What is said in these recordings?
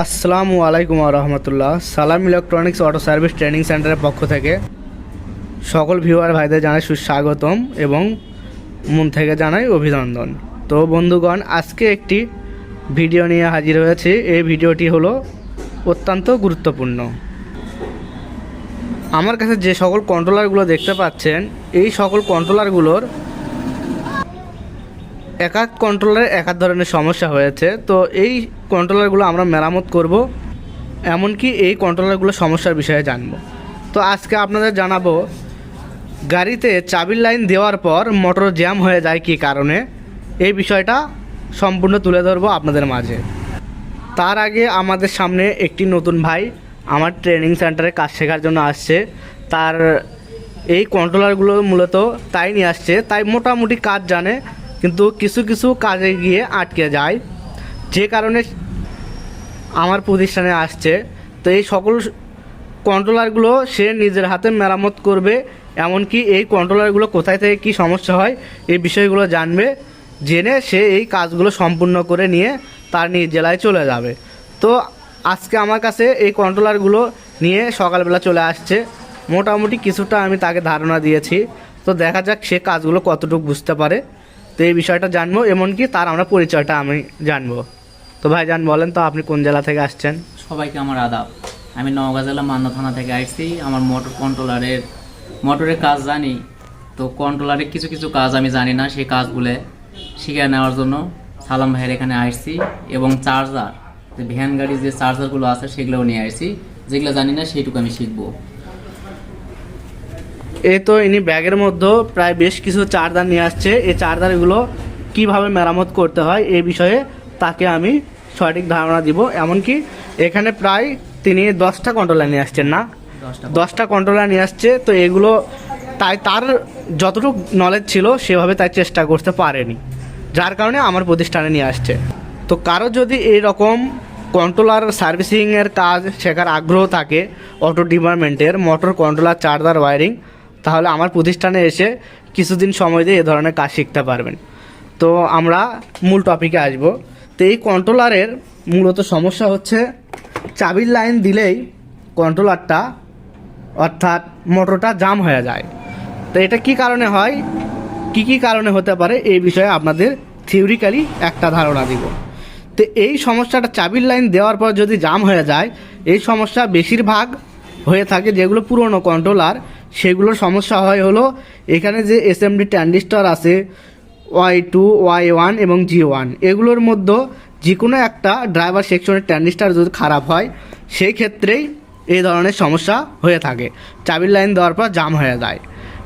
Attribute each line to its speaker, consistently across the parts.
Speaker 1: আসসালামু আলাইকুম রহমতুল্লাহ। সালাম ইলেকট্রনিক্স অটো সার্ভিস ট্রেনিং সেন্টারের পক্ষ থেকে সকল ভিউয়ার ভাইদের জানাই সুস্বাগতম এবং মন থেকে জানাই অভিনন্দন। তো বন্ধুগণ, আজকে একটি ভিডিও নিয়ে হাজির হয়েছে। এই ভিডিওটি হলো অত্যন্ত গুরুত্বপূর্ণ। আমার কাছে যে সকল কন্ট্রোলারগুলো দেখতে পাচ্ছেন, এই সকল কন্ট্রোলারগুলোর এক এক কন্ট্রোলারে এক এক ধরনের সমস্যা হয়েছে। তো এই কন্ট্রোলারগুলো আমরা মেরামত করব, এমনকি এই কন্ট্রোলারগুলো সমস্যার বিষয়ে জানব। তো আজকে আপনাদের জানাব, গাড়িতে চাবির লাইন দেওয়ার পর মোটর জ্যাম হয়ে যায় কী কারণে? এই বিষয়টা সম্পূর্ণ তুলে ধরবো আপনাদের মাঝে। তার আগে আমাদের সামনে একটি নতুন ভাই আমার ট্রেনিং সেন্টারে কাজ শেখার জন্য আসছে। তার এই কন্ট্রোলারগুলো মূলত তাই নিয়ে আসছে, তাই মোটামুটি কাজ জানে। কিন্তু কিছু কিছু কাজে গিয়ে আটকে যায়। যে কারণে আমার প্রতিষ্ঠানে আসছে। তো এই সকল কন্ট্রোলারগুলো সে নিজের হাতে মেরামত করবে। এমনকি এই কন্ট্রোলারগুলো কোথায় থেকে কী সমস্যা হয়, এই বিষয়গুলো জানবে। জেনে সে এই কাজগুলো সম্পূর্ণ করে নিয়ে তার নিজ জেলায় চলে যাবে। তো আজকে আমার কাছে এই কন্ট্রোলারগুলো নিয়ে সকালবেলা চলে আসছে। মোটামুটি কিছুটা আমি তাকে ধারণা দিয়েছি। তো দেখা যাক সে কাজগুলো কতটুকু বুঝতে পারে। তো এই বিষয়টা জানব, এমনকি তার আমরা পরিচয়টা আমি জানব। তো ভাই যান, বলেন তো আপনি কোন জেলা থেকে আসছেন?
Speaker 2: সবাইকে আমার আদাব। আমি নওগাঁ জেলা মান্না থানা থেকে আসছি। আমার মোটর কন্ট্রোলারের, মোটরের কাজ জানি। তো কন্ট্রোলারের কিছু কিছু কাজ আমি জানি না, সেই কাজগুলো শিখে নেওয়ার জন্য সালাম ভাইয়ের এখানে আসছি। এবং চার্জার, যে ভ্যান গাড়ির যে চার্জারগুলো আছে, সেগুলোও নিয়ে আসছি। যেগুলো জানি না, সেইটুকু আমি শিখব।
Speaker 1: এই তো ইনি ব্যাগের মধ্যে প্রায় বেশ কিছু চার্জার নিয়ে আসছে। এই চার্জারগুলো কীভাবে মেরামত করতে হয় এই বিষয়ে তাকে আমি সঠিক ধারণা দিব। এমনকি এখানে প্রায় তিনি দশটা কন্ট্রোলার নিয়ে আসছেন না?
Speaker 2: দশটা
Speaker 1: কন্ট্রোলার। নিয়ে আসছে তো এগুলো তাই তার যতটুকু নলেজ ছিল সেভাবে তাই চেষ্টা করতে পারেনি। যার কারণে আমার প্রতিষ্ঠানে নিয়ে আসছে। তো কারও যদি এই রকম কন্ট্রোলার সার্ভিসিংয়ের কাজ শেখার আগ্রহ থাকে অটো ডিপার্টমেন্টের মোটর কন্ট্রোলার চার্জার ওয়ারিং তাহলে আমার প্রতিষ্ঠানে এসে কিছুদিন সময় দিয়ে এ ধরনের কাজ শিখতে পারবেন। তো আমরা মূল টপিকে আসব। তো এই কন্ট্রোলারের মূলত সমস্যা হচ্ছে, চাবির লাইন দিলেই কন্ট্রোলারটা অর্থাৎ মোটরটা জাম হয়ে যায়। তো এটা কি কারণে হয়? কি কি কারণে হতে পারে? এই বিষয়ে আপনাদের থিওরিক্যালি একটা ধারণা দিব। তো এই সমস্যাটা চাবির লাইন দেওয়ার পর যদি জাম হয়ে যায়, এই সমস্যা বেশিরভাগ হয়ে থাকে যেগুলো পুরনো কন্ট্রোলার সেগুলোর সমস্যা হয় হলো, এখানে যে এসএমডি ট্যান্ডিস্টার আছে ওয়াই টু ওয়াই ওয়ান এবং জি ওয়ান এগুলোর মধ্যে যে কোনো একটা ড্রাইভার সেকশনের ট্যান্ডিস্টার যদি খারাপ হয়, সেই ক্ষেত্রেই এই ধরনের সমস্যা হয়ে থাকে। চাবির লাইন দেওয়ার পর জাম হয়ে যায়।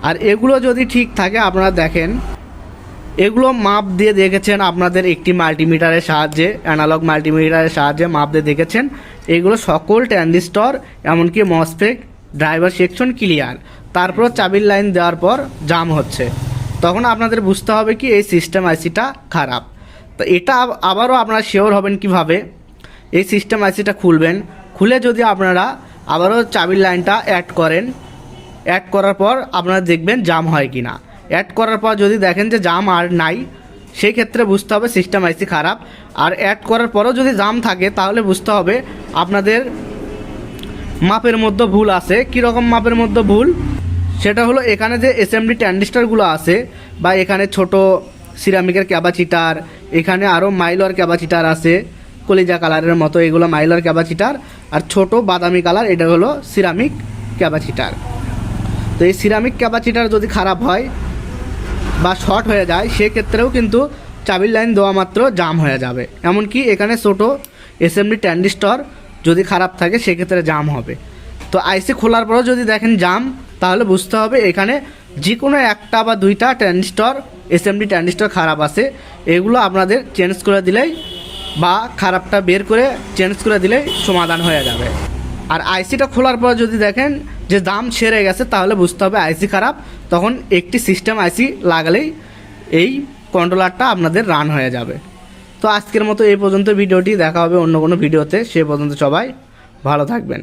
Speaker 1: আর এগুলো যদি ঠিক থাকে, আপনারা দেখেন, এগুলো মাপ দিয়ে দেখেছেন আপনাদের একটি মাল্টিমিটারের সাহায্যে অ্যানালগ মাল্টিমিটারের সাহায্যে মাপ দিয়ে দেখেছেন। এগুলো সকল ট্যান্ডিস্টর এমনকি মসফেক ড্রাইভার সেকশন ক্লিয়ার তারপর চাবির লাইন দেওয়ার পর জাম হচ্ছে। তখন আপনাদের বুঝতে হবে কি এই সিস্টেম আইসিটা খারাপ। তো এটা আবারও আপনারা শিওর হবেন কীভাবে? এই সিস্টেম আইসিটা খুলবেন। খুলে যদি আপনারা আবারও চাবির লাইনটা অ্যাড করেন অ্যাড করার পর আপনারা দেখবেন জাম হয় কি না অ্যাড করার পর যদি দেখেন যে জাম আর নাই সেই ক্ষেত্রে বুঝতে হবে সিস্টেম আইসি খারাপ। আর অ্যাড করার পরও যদি জাম থাকে, তাহলে বুঝতে হবে আপনাদের মাপের মধ্যে ভুল আছে। কীরকম মাপের মধ্যে ভুল? সেটা হলো এখানে যে এসএমডি ট্যান্ডিস্টারগুলো আছে বা এখানে ছোট সিরামিকের ক্যাপাচিটার এখানে আরও মাইলর ক্যাপাচিটার আছে, কলিজা কালারের মতো এগুলো মাইলর ক্যাপাচিটার আর ছোট বাদামি কালার এটা হলো সিরামিক ক্যাপাচিটার তো এই সিরামিক ক্যাপাসিটার যদি খারাপ হয় বা শর্ট হয়ে যায়, সেক্ষেত্রেও কিন্তু চাবির লাইন দেওয়া মাত্র জাম হয়ে যাবে। এমনকি এখানে ছোটো এসএমডি ট্যান্ডিস্টর যদি খারাপ থাকে, সেক্ষেত্রে জাম হবে। তো আইসি খোলার পরেও যদি দেখেন জাম, তাহলে বুঝতে হবে এখানে যে কোনো একটা বা দুইটা ট্যান্ডিস্টর এসএমডি ট্যান্ডিস্টর খারাপ আছে। এগুলো আপনাদের চেঞ্জ করে দিলেই বা খারাপটা বের করে চেঞ্জ করে দিলেই সমাধান হয়ে যাবে। আর আইসিটা খোলার পর যদি দেখেন যে দাম ছেড়ে গেছে, তাহলে বুঝতে হবে আইসি খারাপ। তখন একটি সিস্টেম আইসি লাগালেই এই কন্ট্রোলারটা আপনাদের রান হয়ে যাবে। তো আজকের মতো এই পর্যন্ত ভিডিওটি দেখা হবে অন্য কোনো ভিডিওতে। সে পর্যন্ত সবাই ভালো থাকবেন।